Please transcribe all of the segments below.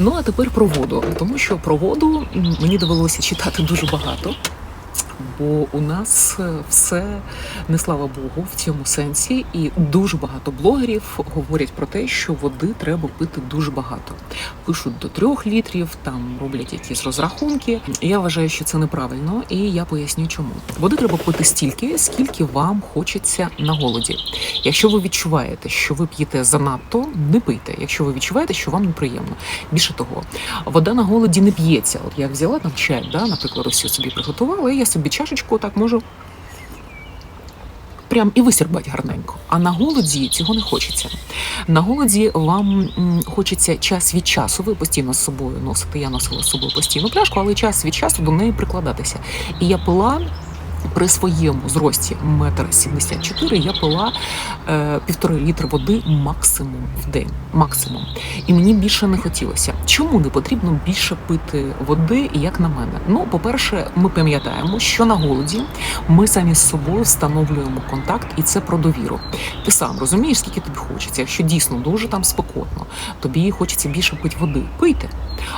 Ну а тепер про воду, тому що про воду мені довелося читати дуже багато. Бо у нас е, все не слава Богу в цьому сенсі, і дуже багато блогерів говорять про те, що води треба пити дуже багато. Пишуть до трьох літрів, там роблять якісь розрахунки. Я вважаю, що це неправильно, і я поясню, чому води треба пити стільки, скільки вам хочеться на голоді. Якщо ви відчуваєте, що ви п'єте занадто, не пийте. Якщо ви відчуваєте, що вам неприємно. Більше того, вода на голоді не п'ється. От я взяла там чай, да, наприклад, ось собі приготувала, і я собі чашечку так можу. Прям і висірбать гарненько. А на голоді цього не хочеться. На голоді вам хочеться час від часу. Ви постійно з собою носите. Я носила з собою постійно пляшку, але час від часу до неї прикладатися. І я пила при своєму зрості метр сімдесят чотири. Я пила е, півтори літри води максимум в день. Максимум. І мені більше не хотілося. Чому не потрібно більше пити води, як на мене? Ну, по-перше, ми пам'ятаємо, що на голоді ми самі з собою встановлюємо контакт, і це про довіру. Ти сам розумієш, скільки тобі хочеться. Якщо дійсно дуже там спекотно, тобі хочеться більше пити води. Пийте.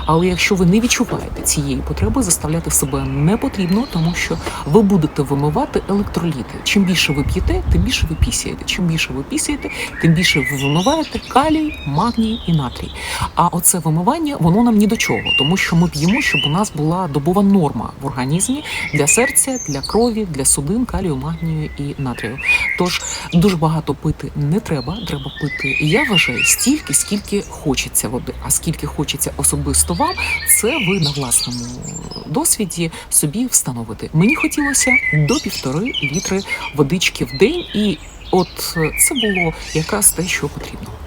Але якщо ви не відчуваєте цієї потреби, заставляти себе не потрібно, тому що ви будете вимивати електроліти. Чим більше ви п'єте, тим більше ви пісяєте. Чим більше ви пісяєте, тим більше ви вимиваєте калій, магній і натрій. А оце вимивання воно нам ні до чого, тому що ми п'ємо, щоб у нас була добова норма в організмі для серця, для крові, для судин, калію, магнію і натрію. Тож дуже багато пити не треба. Треба пити. Я вважаю стільки, скільки хочеться води. А скільки хочеться особисто вам, це ви на власному досвіді собі встановити. Мені хотілося до півтори літри водички в день, і от е, це було якраз те, що потрібно.